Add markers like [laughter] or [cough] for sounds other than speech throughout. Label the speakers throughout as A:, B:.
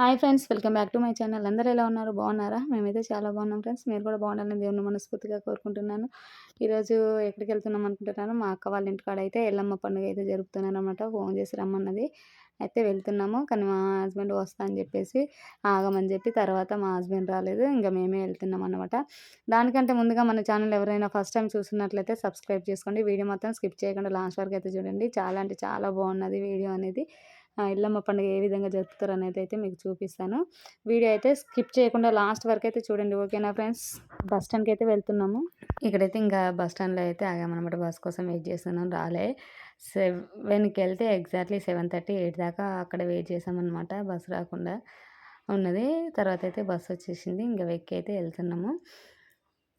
A: Hi friends welcome back to my channel. అందరూ ఎలా ఉన్నారు? బాగున్నారా? మేమైతే చాలా బాగున్నాం ఫ్రెండ్స్. మీరు కూడా బాగుండాలని దేవుని మనస్ఫూర్తిగా కోరుకుంటున్నాను. ఈరోజు ఎక్కడికి వెళ్తున్నాం అనుకుంటున్నాను? మా అక్క వాళ్ళ ఇంటికాడ అయితే ఎల్లమ్మ పండుగ అయితే జరుపుతున్నాను అనమాట ఫోన్ చేసి రమ్మన్నది. అయితే వెళ్తున్నాము కానీ మా హస్బెండ్ వస్తా అని చెప్పేసి ఆగమని చెప్పి తర్వాత మా హస్బెండ్ రాలేదు. ఇంకా మేమే వెళ్తున్నాం అనమాట దానికంటే ముందుగా మన ఛానల్ ఎవరైనా ఫస్ట్ టైం చూస్తున్నట్లయితే సబ్స్క్రైబ్ చేసుకోండి. వీడియో మొత్తం స్కిప్ చేయకుండా లాస్ట్ వరకు అయితే చూడండి. చాలా అంటే చాలా బాగున్నది వీడియో అనేది. ఇల్లమ్మ పండుగ ఏ విధంగా జరుపుతారు అనేది అయితే మీకు చూపిస్తాను. వీడియో అయితే స్కిప్ చేయకుండా లాస్ట్ వరకు అయితే చూడండి. ఓకేనా ఫ్రెండ్స్? బస్ స్టాండ్కి అయితే వెళ్తున్నాము. ఇక్కడైతే ఇంకా బస్ స్టాండ్లో అయితే ఆగామన్నమాట. బస్ కోసం వెయిట్ చేస్తున్నాం రాలే. సెవెన్కి వెళ్తే ఎగ్జాక్ట్లీ సెవెన్ థర్టీ ఎయిట్ దాకా అక్కడ వెయిట్ చేసామన్నమాట బస్సు రాకుండా ఉన్నది. తర్వాత అయితే బస్సు వచ్చేసింది. ఇంకా వెక్కి అయితే వెళ్తున్నాము.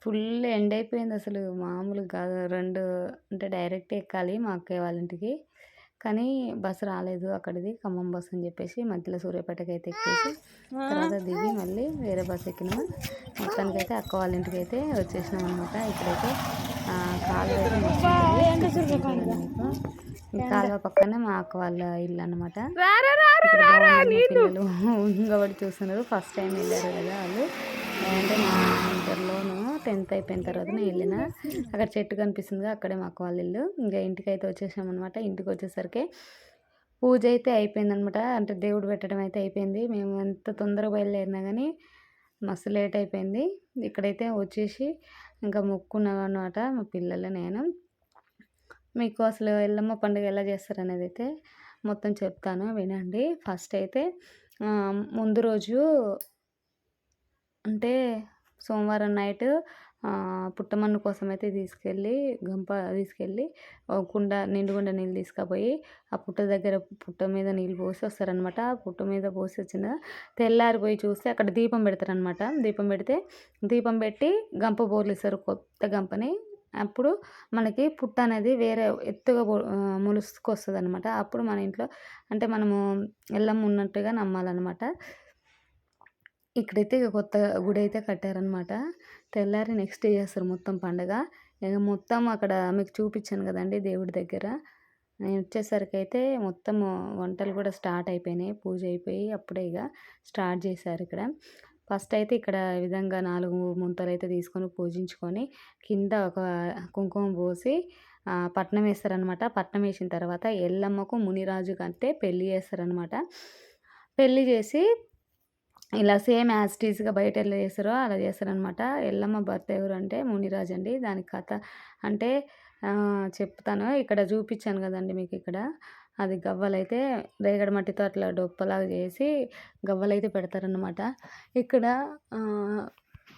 A: ఫుల్ ఎండ్ అయిపోయింది అసలు. మామూలు కాదు. రెండు అంటే డైరెక్ట్ ఎక్కాలి మా అక్కయ్య వాళ్ళ ఇంటికి. కానీ బస్సు రాలేదు అక్కడిది ఖమ్మం బస్సు అని చెప్పేసి మధ్యలో సూర్యాపేటకి అయితే ఎక్కేసి తర్వాత దిగి మళ్ళీ వేరే బస్సు ఎక్కినాము. మొత్తానికి అయితే అక్క వాళ్ళ ఇంటికి అయితే వచ్చేసినాం అనమాట ఇక్కడైతే కాలువ అయితే కాలువ? పక్కనే మా అక్క వాళ్ళ ఇల్లు అనమాట పిల్లలు. [laughs] ఇంకొకటి చూస్తున్నారు. ఫస్ట్ టైం వెళ్ళారు కదా వాళ్ళు. అంటే మా టెన్త్ అయిపోయిన తర్వాత నేను వెళ్ళిన. అక్కడ చెట్టు కనిపిస్తుంది అక్కడే మాకు వాళ్ళ ఇల్లు. ఇంకా ఇంటికి అయితే వచ్చేసాం అనమాట ఇంటికి వచ్చేసరికి పూజ అయితే అయిపోయిందనమాట అంటే దేవుడు పెట్టడం అయితే అయిపోయింది. మేము ఎంత తొందరగా బయలుదేరినా కానీ మస్తు లేట్ అయిపోయింది. ఇక్కడైతే వచ్చేసి ఇంకా మొక్కున్నాను అనమాట మా పిల్లలు నేను. మీకు అసలు ఎల్లమ్మ పండుగ ఎలా చేస్తారు అనేది అయితే మొత్తం చెప్తాను వినండి. ఫస్ట్ అయితే ముందు రోజు అంటే సోమవారం నైట్ పుట్టమన్ను కోసం అయితే తీసుకెళ్ళి గంప తీసుకెళ్ళి కుండ నిండుగుండ నీళ్ళు తీసుకుపోయి ఆ పుట్ట దగ్గర పుట్ట మీద నీళ్ళు పోసి వస్తారనమాట ఆ పుట్ట మీద పోసి వచ్చిన తెల్లారిపోయి చూస్తే అక్కడ దీపం పెడతారనమాట దీపం పెడితే దీపం పెట్టి గంప బోర్లిస్తారు కొత్త గంపని. అప్పుడు మనకి పుట్ట అనేది వేరే ఎత్తుగా ములుసుకొస్తుంది అనమాట అప్పుడు మన ఇంట్లో అంటే మనము ఎల్లమ్మ ఉన్నట్టుగా నమ్మాలన్నమాట. ఇక్కడైతే కొత్త గుడి అయితే కట్టారనమాట తెల్లారి నెక్స్ట్ డే చేస్తారు మొత్తం పండగ. ఇక మొత్తం అక్కడ మీకు చూపించాను కదండి దేవుడి దగ్గర. నేను వచ్చేసరికి అయితే మొత్తం వంటలు కూడా స్టార్ట్ అయిపోయినాయి. పూజ అయిపోయి అప్పుడే ఇక స్టార్ట్ చేశారు ఇక్కడ. ఫస్ట్ అయితే ఇక్కడ విధంగా నాలుగు ముంతలు అయితే తీసుకొని పూజించుకొని కింద ఒక కుంకుమ పోసి పట్నం వేస్తారనమాట పట్నం వేసిన తర్వాత ఎల్లమ్మకు మునిరాజు కంటే పెళ్ళి చేస్తారనమాట పెళ్ళి చేసి ఇలా సేమ్ యాజ్టీస్గా బయట ఎలా చేస్తారో అలా చేస్తారనమాట ఎల్లమ్మ భర్త ఎవరు అంటే మునిరాజు అండి. దాని కథ అంటే చెప్తాను. ఇక్కడ చూపించాను కదండి మీకు ఇక్కడ. అది గవ్వలైతే రేగడి మట్టితో అట్లా డొప్పలాగా చేసి గవ్వలైతే పెడతారనమాట ఇక్కడ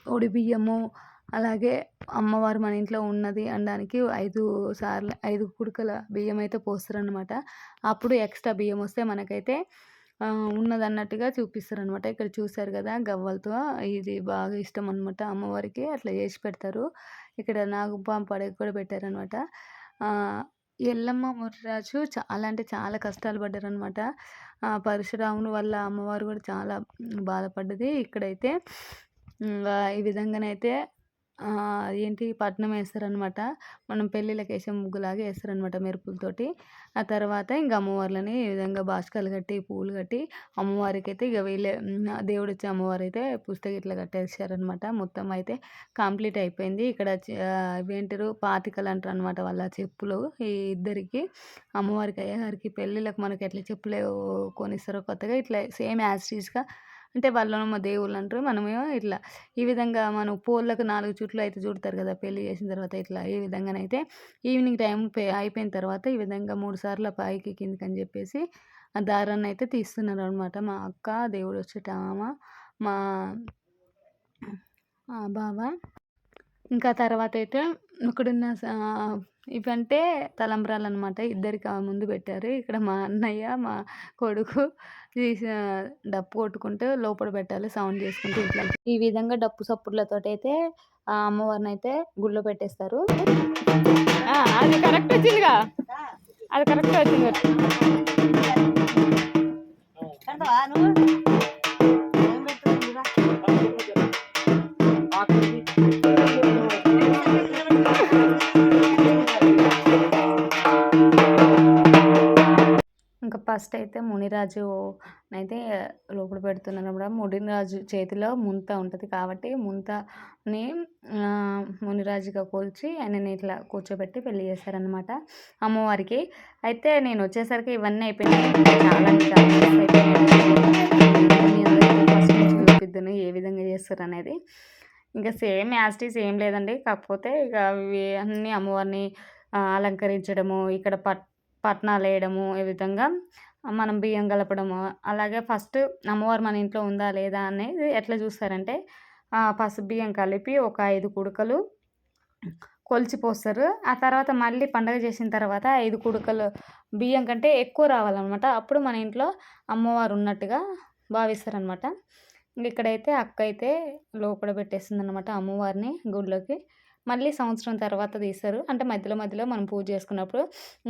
A: ఒడి బియ్యము అలాగే అమ్మవారు మన ఇంట్లో ఉన్నది అనడానికి ఐదు సార్లు ఐదు కుడుకల బియ్యం అయితే పోస్తారనమాట అప్పుడు ఎక్స్ట్రా బియ్యం వస్తే మనకైతే ఉన్నదన్నట్టుగా చూపిస్తారు అనమాట ఇక్కడ చూసారు కదా గవ్వలతో. ఇది బాగా ఇష్టం అనమాట అమ్మవారికి. అట్లా చేసి పెడతారు. ఇక్కడ నాగుపాం పడగ కూడా పెట్టారనమాట ఎల్లమ్మ ముర్రాజు చాలా అంటే చాలా కష్టాలు పడ్డారనమాట పరశురాముని వల్ల అమ్మవారు కూడా చాలా బాధపడ్డది. ఇక్కడైతే ఈ విధంగానైతే ఏంటి పట్నం వేస్తారనమాట మనం పెళ్ళిళ్ళకి వేసే ముగ్గులాగా వేస్తారనమాట మెరుపులతోటి. ఆ తర్వాత ఇంకా అమ్మవార్లని ఈ విధంగా బాష్కాలు కట్టి పూలు కట్టి అమ్మవారికి అయితే ఇక వీళ్ళే దేవుడు వచ్చి అమ్మవారు అయితే పుస్తకం ఇట్లా కట్టేసారనమాట మొత్తం అయితే కంప్లీట్ అయిపోయింది. ఇక్కడ ఇవేంటారు పాతికలు అంటారు అనమాట వాళ్ళ చెప్పులు. ఈ ఇద్దరికి అమ్మవారికి అయ్యగారికి పెళ్ళిళ్ళకి మనకి ఎట్లా చెప్పులు కొనిస్తారో కొత్తగా ఇట్లా సేమ్ యాస్టీస్గా అంటే వాళ్ళేమో దేవుళ్ళు అంటారు. మనమేమో ఇట్లా ఈ విధంగా మనం పోళ్ళకు నాలుగు చుట్లు అయితే చుడతారు కదా పెళ్ళి చేసిన తర్వాత ఇట్లా ఈ విధంగానైతే ఈవినింగ్ టైం అయిపోయిన తర్వాత ఈ విధంగా మూడు సార్లు పైకి కిందికి అని చెప్పేసి ఆ దారాన్ని అయితే తీస్తున్నారు అనమాట మా అక్క దేవుడు వచ్చేట మా బావ. ఇంకా తర్వాత అయితే ఇక్కడున్న ఇవంటే తలంబ్రాలు అనమాట ఇద్దరికి ముందు పెట్టారు. ఇక్కడ మా అన్నయ్య మా కొడుకు డప్పు కొట్టుకుంటూ లోపల పెట్టాలి సౌండ్ చేసుకుంటూ ఇట్లా. ఈ విధంగా డప్పు సప్పుడులతో అయితే ఆ అమ్మవారిని అయితే గుళ్ళో పెట్టేస్తారు. అది కరెక్ట్ వచ్చిందిగా. అది కరెక్ట్ వచ్చింది. ఫస్ట్ అయితే మునిరాజు అయితే లోపల పెడుతున్నాను కూడా మునిరాజు చేతిలో ముంత ఉంటుంది కాబట్టి ముంతని మునిరాజుగా కూల్చి ఆయనని ఇట్లా కూర్చోబెట్టి పెళ్ళి చేశారనమాట అమ్మవారికి. అయితే నేను వచ్చేసరికి ఇవన్నీ అయిపోయినాయి. చాలా చూపిద్దును ఏ విధంగా చేస్తారు అనేది ఇంకా సేమ్ యాస్టీస్ ఏం లేదండి. కాకపోతే ఇక అవి అన్నీ అమ్మవారిని అలంకరించడము ఇక్కడ పట్ పట్నాలు వేయడము ఈ విధంగా మనం బియ్యం కలపడము అలాగే ఫస్ట్ అమ్మవారు మన ఇంట్లో ఉందా లేదా అనేది ఎట్లా చూస్తారంటే పసుపు బియ్యం కలిపి ఒక ఐదు కుడుకలు కొలిచిపోస్తారు ఆ తర్వాత మళ్ళీ పండగ చేసిన తర్వాత ఐదు కుడుకలు బియ్యం కంటే ఎక్కువ రావాలన్నమాట. అప్పుడు మన ఇంట్లో అమ్మవారు ఉన్నట్టుగా భావిస్తారనమాట ఇక్కడైతే అక్క అయితే లోపల పెట్టేస్తుంది అనమాట అమ్మవారిని గుడిలోకి మళ్ళీ సంవత్సరం తర్వాత తీస్తారు. అంటే మధ్యలో మధ్యలో మనం పూజ చేసుకున్నప్పుడు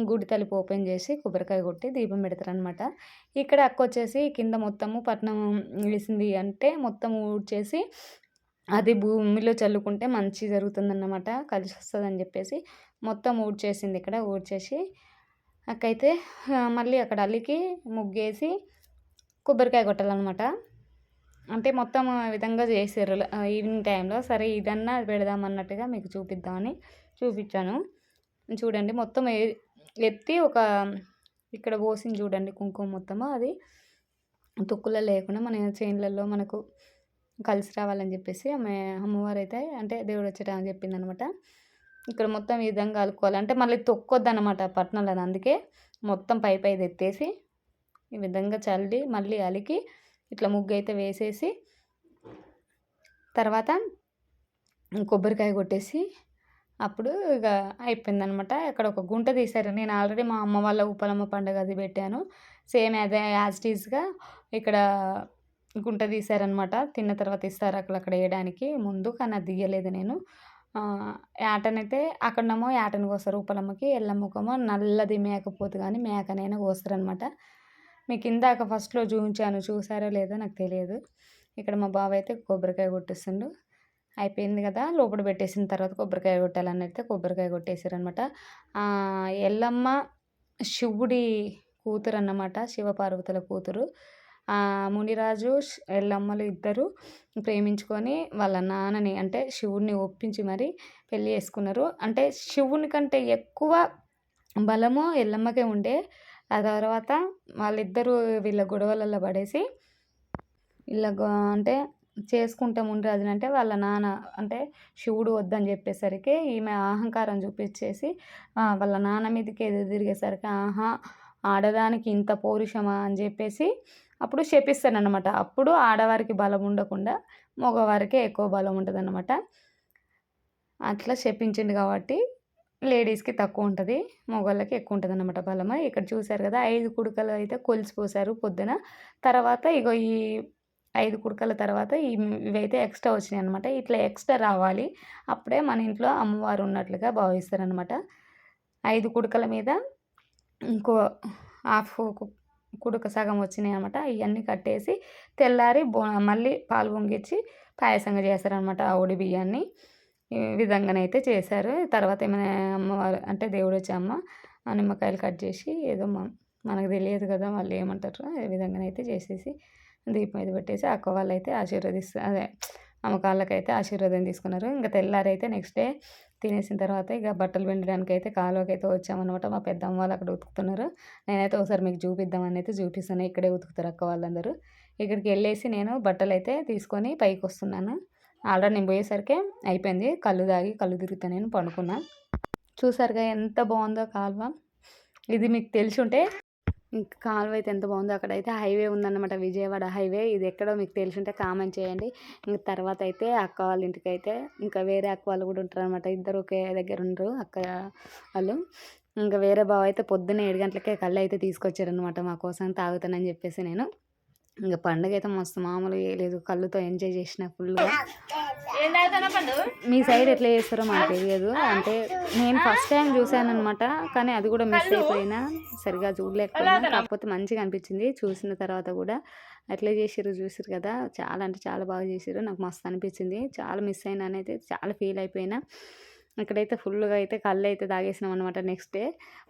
A: గుడి తలుపు ఓపెన్ చేసి కొబ్బరికాయ కొట్టి దీపం పెడతారనమాట ఇక్కడ అక్క వచ్చేసి కింద మొత్తము పట్నం వేసింది అంటే మొత్తం ఊడ్చేసి అది భూమిలో చల్లుకుంటే మంచి జరుగుతుందన్నమాట. కలిసి వస్తుందని చెప్పేసి మొత్తం ఊడ్చేసింది ఇక్కడ. ఊడ్చేసి అక్కయితే మళ్ళీ అక్కడ అల్లికి ముగ్గేసి కొబ్బరికాయ కొట్టాలన్నమాట. అంటే మొత్తం విధంగా చేసారు ఈవినింగ్ టైంలో సరే ఇదన్నా పెడదాం అన్నట్టుగా మీకు చూపిద్దామని చూపించాను. చూడండి మొత్తం ఎత్తి ఒక ఇక్కడ పోసింది చూడండి కుంకుమ మొత్తము. అది తొక్కులో లేకుండా మన చేనులలో మనకు కలిసి రావాలని చెప్పేసి ఆమె అమ్మవారు అయితే అంటే దేవుడు వచ్చేట చెప్పింది అనమాట ఇక్కడ మొత్తం ఈ విధంగా కలుపుకోవాలి. అంటే మళ్ళీ తొక్కొద్దు అనమాట పట్నంలో. అందుకే మొత్తం పై పైది ఎత్తేసి ఈ విధంగా చల్లి మళ్ళీ అలికి ఇట్లా ముగ్గు అయితే వేసేసి తర్వాత కొబ్బరికాయ కొట్టేసి అప్పుడు ఇక అయిపోయిందనమాట. ఇక్కడ ఒక గుంట తీశారు. నేను ఆల్రెడీ మా అమ్మ వాళ్ళ ఉప్పలమ్మ పండుగ అది పెట్టాను. సేమ్ అదే యాజ్ టీజ్గా ఇక్కడ గుంట తీశారనమాట. తిన్న తర్వాత ఇస్తారు అక్కడ అక్కడ వేయడానికి ముందు కానీ అది తీయలేదు నేను. యాటనైతే అక్కడనేమో యాటను కోస్తారు ఉప్పలమ్మకి ఎల్లమ్మకేమో నల్లది మేకపోతే కానీ మేకనైనా కోస్తారనమాట. మీకు ఇందాక ఫస్ట్లో చూపించాను చూసారో లేదో నాకు తెలియదు. ఇక్కడ మా బావ అయితే కొబ్బరికాయ కొట్టిస్తుండు అయిపోయింది కదా లోపల పెట్టేసిన తర్వాత కొబ్బరికాయ కొట్టాలని అయితే కొబ్బరికాయ కొట్టేశారనమాట ఎల్లమ్మ శివుడి కూతురు అన్నమాట శివపార్వతుల కూతురు. మునిరాజు ఎల్లమ్మలు ఇద్దరు ప్రేమించుకొని వాళ్ళ నాన్నని అంటే శివుడిని ఒప్పించి మరి పెళ్ళి చేసుకున్నారు. అంటే శివుని కంటే ఎక్కువ బలము ఎల్లమ్మకే ఉండే ఆ తర్వాత వాళ్ళిద్దరూ వీళ్ళ గొడవలలో పడేసి వీళ్ళ అంటే చేసుకుంటే మునిరాజుని అంటే వాళ్ళ నాన్న అంటే శివుడు వద్దని చెప్పేసరికి ఈమె అహంకారం చూపించేసి వాళ్ళ నాన్న మీదకి ఎదురు తిరిగేసరికి ఆహా ఆడదానికి ఇంత పౌరుషమా అని చెప్పేసి అప్పుడు శపిస్తానమాట అప్పుడు ఆడవారికి బలం ఉండకుండా మగవారికే ఎక్కువ బలం ఉంటుంది అట్లా శపించిండు కాబట్టి లేడీస్కి తక్కువ ఉంటుంది మగవాళ్ళకి ఎక్కువ ఉంటుంది అనమాట బలమ ఇక్కడ చూసారు కదా ఐదు కుడకలు అయితే కొలిసిపోసారు పొద్దున. తర్వాత ఇగో ఈ ఐదు కుడకల తర్వాత ఇవైతే ఎక్స్ట్రా వచ్చినాయి అనమాట ఇట్లా ఎక్స్ట్రా రావాలి. అప్పుడే మన ఇంట్లో అమ్మవారు ఉన్నట్లుగా భావిస్తారనమాట ఐదు కుడకల మీద ఇంకో హాఫ్ కుడుక సగం వచ్చినాయి అనమాట ఇవన్నీ కట్టేసి తెల్లారి మళ్ళీ పాలు పొంగిచ్చి పాయసంగా చేస్తారనమాట ఆ ఒడి బియ్యాన్ని. ఈ విధంగానైతే చేశారు. తర్వాత ఏమైనా అమ్మవారు అంటే దేవుడు వచ్చి అమ్మ నిమ్మకాయలు కట్ చేసి ఏదో మనకు తెలియదు కదా వాళ్ళు ఏమంటారు ఏ విధంగానైతే చేసేసి దీపం మీద పెట్టేసి అక్క వాళ్ళు అయితే ఆశీర్వదిస్తారు అదే అమ్మకాళ్ళకైతే ఆశీర్వాదం తీసుకున్నారు. ఇంకా తెల్లారైతే నెక్స్ట్ డే తినేసిన తర్వాత ఇక బట్టలు పిండడానికి అయితే కాలువకి అయితే వచ్చామన్నమాట. మా పెద్దమ్మ వాళ్ళు అక్కడ ఉతుకుతున్నారు. నేనైతే ఒకసారి మీకు చూపిద్దామని అయితే చూపిస్తాను. ఇక్కడే ఉతుకుతారు అక్క వాళ్ళందరూ. ఇక్కడికి వెళ్ళేసి నేను బట్టలు అయితే తీసుకొని పైకి వస్తున్నాను. ఆల్రెడీ నేను పోయేసరికి అయిపోయింది. కళ్ళు తాగి కళ్ళు తిరుగుతా నేను పడుకున్నా. చూసారుగా ఎంత బాగుందో కాలువ. ఇది మీకు తెలిసి ఉంటే ఇంకా కాలువ అయితే ఎంత బాగుందో అక్కడైతే హైవే ఉందన్నమాట విజయవాడ హైవే. ఇది ఎక్కడో మీకు తెలిసి ఉంటే కామెంట్ చేయండి. ఇంకా తర్వాత అయితే అక్క వాళ్ళ ఇంటికి అయితే ఇంకా వేరే అక్క వాళ్ళు కూడా ఉంటారు అనమాట ఇద్దరు ఒకే దగ్గర ఉండరు అక్క వాళ్ళు. ఇంకా వేరే బావ అయితే పొద్దున్న ఏడు గంటలకే కళ్ళు అయితే తీసుకొచ్చారనమాట మా కోసం తాగుతానని చెప్పేసి నేను. ఇంకా పండుగ అయితే మస్తు మామూలుగా లేదు కళ్ళుతో ఎంజాయ్ చేసిన ఫుల్గా మీ సైడ్ ఎట్లా చేస్తారో మాకు తెలియదు. అంటే నేను ఫస్ట్ టైం చూసాను అనమాట కానీ అది కూడా మిస్ అయిపోయినా సరిగా చూడలేకపోయినా. కాకపోతే మంచిగా అనిపించింది. చూసిన తర్వాత కూడా ఎట్లా చేసారు చూసారు కదా. చాలా అంటే చాలా బాగా చేసారు నాకు మస్తు అనిపించింది. చాలా మిస్ అయినా అయితే చాలా ఫీల్ అయిపోయినా. ఇక్కడైతే ఫుల్గా అయితే కళ్ళు అయితే తాగేసినాం అనమాట నెక్స్ట్ డే.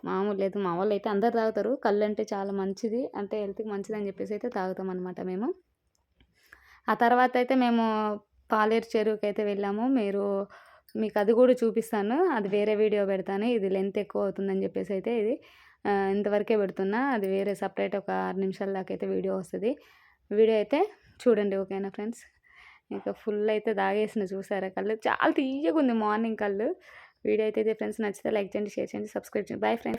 A: మామూలు లేదు మా వాళ్ళు అయితే అందరు తాగుతారు. కళ్ళు అంటే చాలా మంచిది అంటే హెల్త్కి మంచిది అని చెప్పేసి అయితే తాగుతాం అనమాట మేము. ఆ తర్వాత అయితే మేము పాలేరు చెరువుకి అయితే వెళ్ళాము. మీరు మీకు అది కూడా చూపిస్తాను. అది వేరే వీడియో పెడతాను. ఇది లెంత్ ఎక్కువ అవుతుందని చెప్పేసి అయితే ఇది. ఇంతవరకే పెడుతున్నా. అది వేరే సపరేట్ ఒక ఆరు నిమిషాల దాకా అయితే వీడియో వస్తుంది. వీడియో అయితే చూడండి ఓకేనా ఫ్రెండ్స్? ఇంకా ఫుల్ అయితే తాగేసిన చూసారా కళ్ళు. చాలా తీయగా ఉంది మార్నింగ్ కళ్ళు. వీడియో అయితే ఫ్రెండ్స్ నచ్చితే లైక్ చేయండి షేర్ చేయండి సబ్స్క్రైబ్ చేయండి. Bye friends.